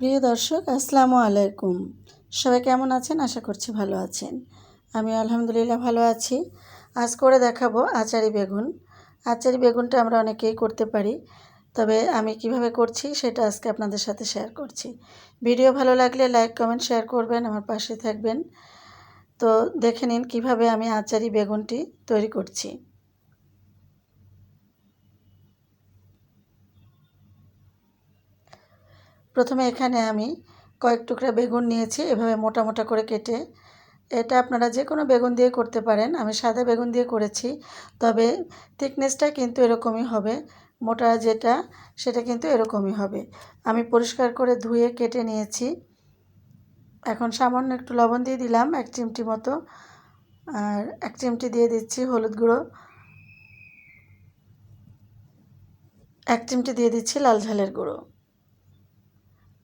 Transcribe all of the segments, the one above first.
প্রিয় দর্শক, আসসালামু আলাইকুম। সবাই কেমন আছেন? আশা করছি ভালো আছেন। আমি আলহামদুলিল্লাহ ভালো আছি। আজ করে দেখাবো আচারি বেগুন। আচারি বেগুনটা আমরা অনেকেই করতে পারি, তবে আমি কীভাবে করছি সেটা আজকে আপনাদের সাথে শেয়ার করছি। ভিডিও ভালো লাগলে লাইক কমেন্ট শেয়ার করবেন, আমার পাশে থাকবেন। তো দেখে নিন কীভাবে আমি আচারি বেগুনটি তৈরি করছি। প্রথমে এখানে আমি কয়েক টুকরা বেগুন নিয়েছি, এভাবে মোটা মোটা করে কেটে। এটা আপনারা যে কোনো বেগুন দিয়ে করতে পারেন, আমি সাদা বেগুন দিয়ে করেছি, তবে থিকনেসটা কিন্তু এরকমই হবে, মোটা যেটা সেটা কিন্তু এরকমই হবে। আমি পরিষ্কার করে ধুয়ে কেটে নিয়েছি। এখন সামান্য একটু লবণ দিয়ে দিলাম, এক চিমটি মতো। আর এক চিমটি দিয়ে দিচ্ছি হলুদ গুঁড়ো। এক চিমটি দিয়ে দিচ্ছি লাল ঝালের গুঁড়ো।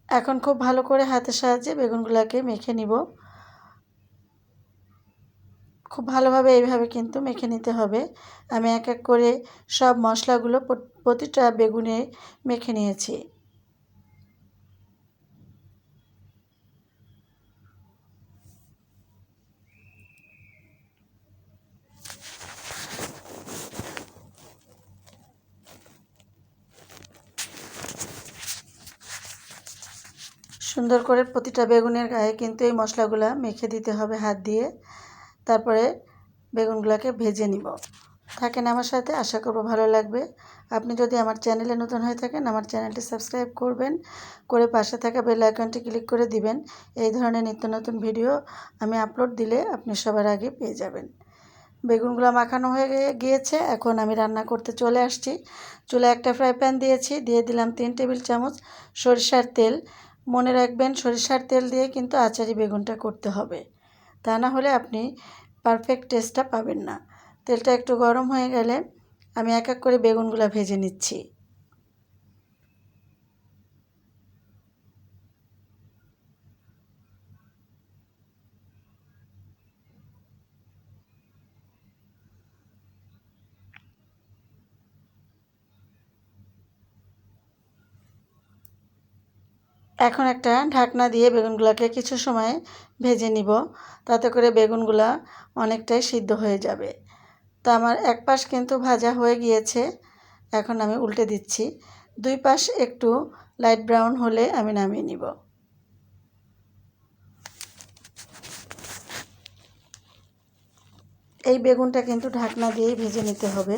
এখন খুব ভালো করে হাতের সাহায্যে বেগুনগুলোকে মেখে নিব। খুব ভালোভাবে এইভাবে কিন্তু মেখে নিতে হবে। আমি এক এক করে সব মশলাগুলো প্রতিটা বেগুনে মেখে নিয়েছি। সুন্দর করে প্রতিটা বেগুনের গায়ে কিন্তু এই মশলাগুলো মেখে দিতে হবে, হাত দিয়ে। তারপরে বেগুনগুলোকে ভেজে নিব। থাকেন আমার সাথে, আশা করব ভালো লাগবে। আপনি যদি আমার চ্যানেলে নতুন হয়ে থাকেন, আমার চ্যানেলটি সাবস্ক্রাইব করবেন। করে পাশে থাকা বেল আইকনটি ক্লিক করে দিবেন। এই ধরনের নিত্য নতুন ভিডিও আমি আপলোড দিলে আপনি সবার আগে পেয়ে যাবেন। বেগুনগুলো মাখানো হয়ে গিয়েছে, এখন আমি রান্না করতে চলে আসছি। চুলে একটা ফ্রাই প্যান দিয়েছি, দিয়ে দিলাম তিন টেবিল চামচ সরিষার তেল। মনে রাখবেন, সরিষার তেল দিয়ে কিন্তু আচারি বেগুনটা করতে হবে। তা না হলে আপনি পারফেক্ট টেস্টটা পাবেন না। তেলটা একটু গরম হয়ে গেলে আমি এক এক করে বেগুনগুলো ভেজে নিচ্ছি। এখন একটা ঢাকনা দিয়ে বেগুনগুলোকে কিছু সময় ভেজে নিব। তাতে করে বেগুনগুলা অনেকটাই সিদ্ধ হয়ে যাবে। তো আমার এক পাশ কিন্তু ভাজা হয়ে গিয়েছে, এখন আমি উল্টে দিচ্ছি। দুই পাশ একটু লাইট ব্রাউন হলে আমি নামিয়ে নিব। এই বেগুনটা কিন্তু ঢাকনা দিয়েই ভেজে নিতে হবে।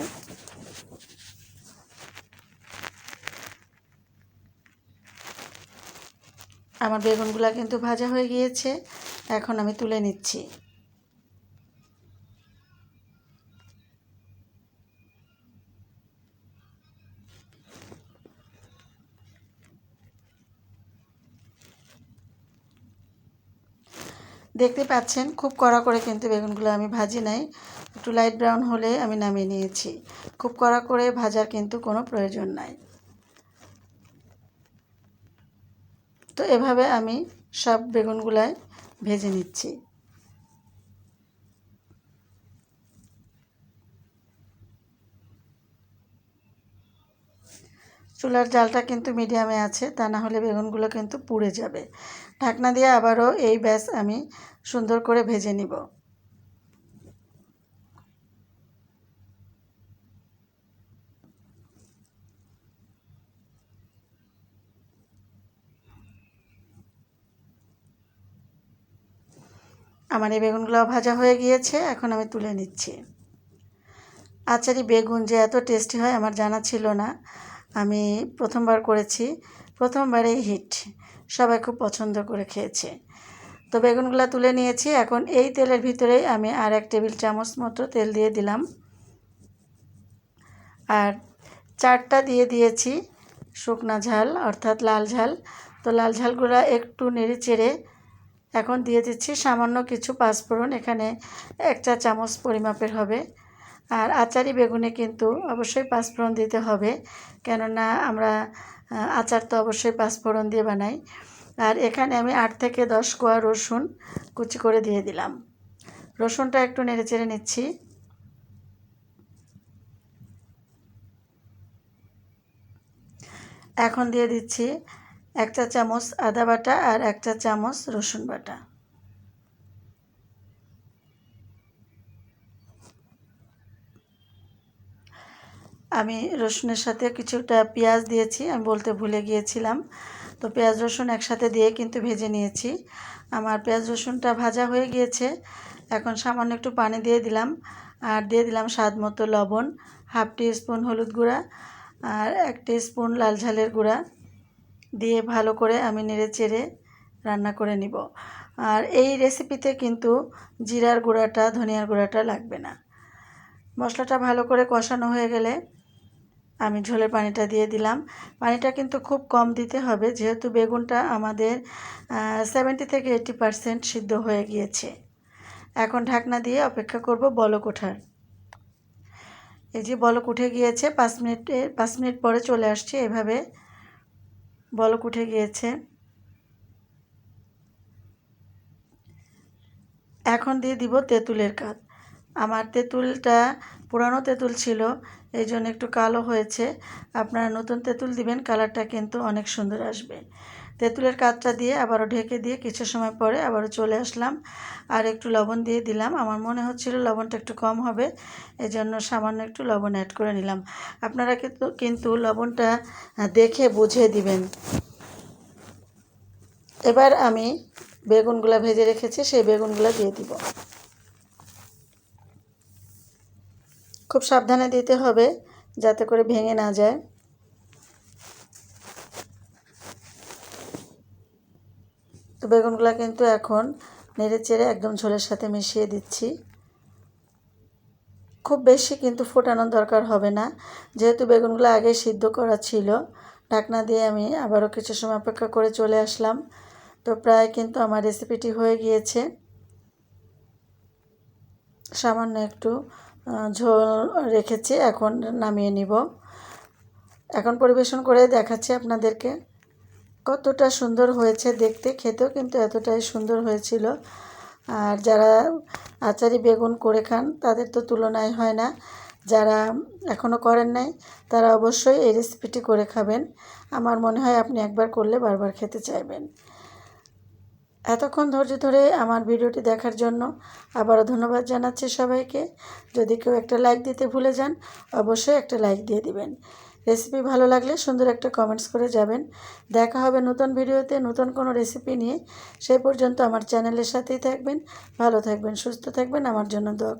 আমার বেগুনগুলো কিন্তু ভাজা হয়ে গিয়েছে। এখন আমি তুলে নিচ্ছি। দেখতে পাচ্ছেন, খুব কড়া করে কিন্তু বেগুনগুলো আমি ভাজি নাই। একটু লাইট ব্রাউন হলে আমি নামিয়ে নিয়েছি। খুব কড়া করে ভাজার কিন্তু কোনো প্রয়োজন নাই। তো এভাবে আমি সব বেগুনগুলাই ভেজে নিচ্ছি। চুলার জালটা কিন্তু মিডিয়ামে আছে, তা না হলে বেগুনগুলো কিন্তু পুড়ে যাবে। ঢাকনা দিয়ে আবারও এই ব্যাস আমি সুন্দর করে ভেজে নিব। আমার এই বেগুনগুলো ভাজা হয়ে গিয়েছে, এখন আমি তুলে নিচ্ছি। আচারি বেগুন যে এত টেস্টি হয় আমার জানা ছিল না। আমি প্রথমবার করেছি প্রথমবারেই হিট, সবাই খুব পছন্দ করে খেয়েছে। তো বেগুনগুলো তুলে নিয়েছি, এখন এই তেলের ভিতরেই আমি আর এক টেবিল চামচ মতো তেল দিয়ে দিলাম। আর চারটা দিয়ে দিয়েছি শুকনা ঝাল, অর্থাৎ লাল ঝাল। তো লাল ঝালগুলো একটু নেড়ে চেড়ে এখন দিয়ে দিচ্ছি সামান্য কিছু পাঁচফোড়ন, এখানে এক চা চামচ পরিমাপের হবে। আর আচারি বেগুনে কিন্তু অবশ্যই পাঁচফোড়ন দিতে হবে, কেননা আমরা আচার তো অবশ্যই পাঁচফোড়ন দিয়ে বানাই। আর এখানে আমি আট থেকে দশ কোয়া রসুন কুচি করে দিয়ে দিলাম। রসুনটা একটু নেড়ে চেড়ে নিচ্ছি। এখন দিয়ে দিচ্ছি এক চা চামচ আদা বাটা আর এক চা চামচ রসুন বাটা। আমি রসুনের সাথে কিছুটা পেঁয়াজ দিয়েছি, আমি বলতে ভুলে গিয়েছিলাম। তো পেঁয়াজ, রসুন একসাথে দিয়ে কিন্তু ভেজে নিয়েছি। আমার পেঁয়াজ, রসুনটা ভাজা হয়ে গিয়েছে। এখন সামান্য একটু পানি দিয়ে দিলাম। আর দিয়ে দিলাম স্বাদ মতো লবণ, হাফ টি স্পুন হলুদ গুঁড়া আর এক টি স্পুন লাল ঝালের গুঁড়া। দিয়ে ভালো করে আমি নেড়ে চেড়ে রান্না করে নিব। আর এই রেসিপিতে কিন্তু জিরার গুঁড়াটা, ধনিয়ার গুঁড়াটা লাগবে না। মশলাটা ভালো করে কষানো হয়ে গেলে আমি ঝোলের পানিটা দিয়ে দিলাম। পানিটা কিন্তু খুব কম দিতে হবে, যেহেতু বেগুনটা আমাদের সেভেন্টি থেকে এইটি পারসেন্ট সিদ্ধ হয়ে গিয়েছে। এখন ঢাকনা দিয়ে অপেক্ষা করব বলক ওঠার। এই যে বলক উঠে গিয়েছে, পাঁচ মিনিটে পাঁচ মিনিট পরে চলে আসছে এভাবে বলক উঠে গিয়েছে। এখন দিয়ে দিব তেঁতুলের কাজ আমার তেঁতুলটা, পুরানো তেঁতুল ছিল, এই জন্য একটু কালো হয়েছে। আপনারা নতুন তেঁতুল দিবেন, কালারটা কিন্তু অনেক সুন্দর আসবে। তেঁতুলের কাঠটা দিয়ে আবারও ঢেকে দিয়ে কিছু সময় পরে আবারও চলে আসলাম। আর একটু লবণ দিয়ে দিলাম। আমার মনে হচ্ছিল লবণটা একটু কম হবে এই জন্য সামান্য একটু লবণ অ্যাড করে নিলাম। আপনারা কিন্তু কিন্তু লবণটা দেখে বুঝে দিবেন। এবার আমি বেগুনগুলো ভেজে রেখেছি, সেই বেগুনগুলো দিয়ে দিব। খুব সাবধানে দিতে হবে, যাতে করে ভেঙে না যায়। বেগুনগুলো কিন্তু এখন নেড়ে চেড়ে একদম ঝোলের সাথে মিশিয়ে দিচ্ছি। খুব বেশি কিন্তু ফোটানোর দরকার হবে না। যেহেতু বেগুনগুলো আগে সিদ্ধ করা ছিল, ঢাকনা দিয়ে আমি আবারও কিছু সময় অপেক্ষা করে চলে আসলাম। তো প্রায় কিন্তু আমার রেসিপিটি হয়ে গিয়েছে। সামান্য একটু ঝোল রেখেছি, এখন নামিয়ে নিব। এখন পরিবেশন করে দেখাচ্ছি আপনাদেরকে। কতটা সুন্দর হয়েছে দেখতে, খেতেও কিন্তু এতটাই সুন্দর হয়েছিল। আর যারা আচারি বেগুন করে খান, তাদের তো তুলনায় হয় না। যারা এখনও করেন নাই, তারা অবশ্যই এই রেসিপিটি করে খাবেন। আমার মনে হয় আপনি একবার করলে বারবার খেতে চাইবেন। এতক্ষণ ধৈর্য ধরে আমার ভিডিওটি দেখার জন্য আবারও ধন্যবাদ জানাচ্ছি সবাইকে। যদি কেউ একটা লাইক দিতে ভুলে যান, অবশ্যই একটা লাইক দিয়ে দিবেন। রেসিপি ভালো লাগলে সুন্দর একটা কমেন্টস করে যাবেন। দেখা হবে নতুন ভিডিওতে নতুন কোনো রেসিপি নিয়ে। সেই পর্যন্ত আমার চ্যানেলের সাথেই থাকবেন, ভালো থাকবেন, সুস্থ থাকবেন। আমার জন্য দোয়া